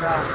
Yeah.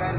Lagaan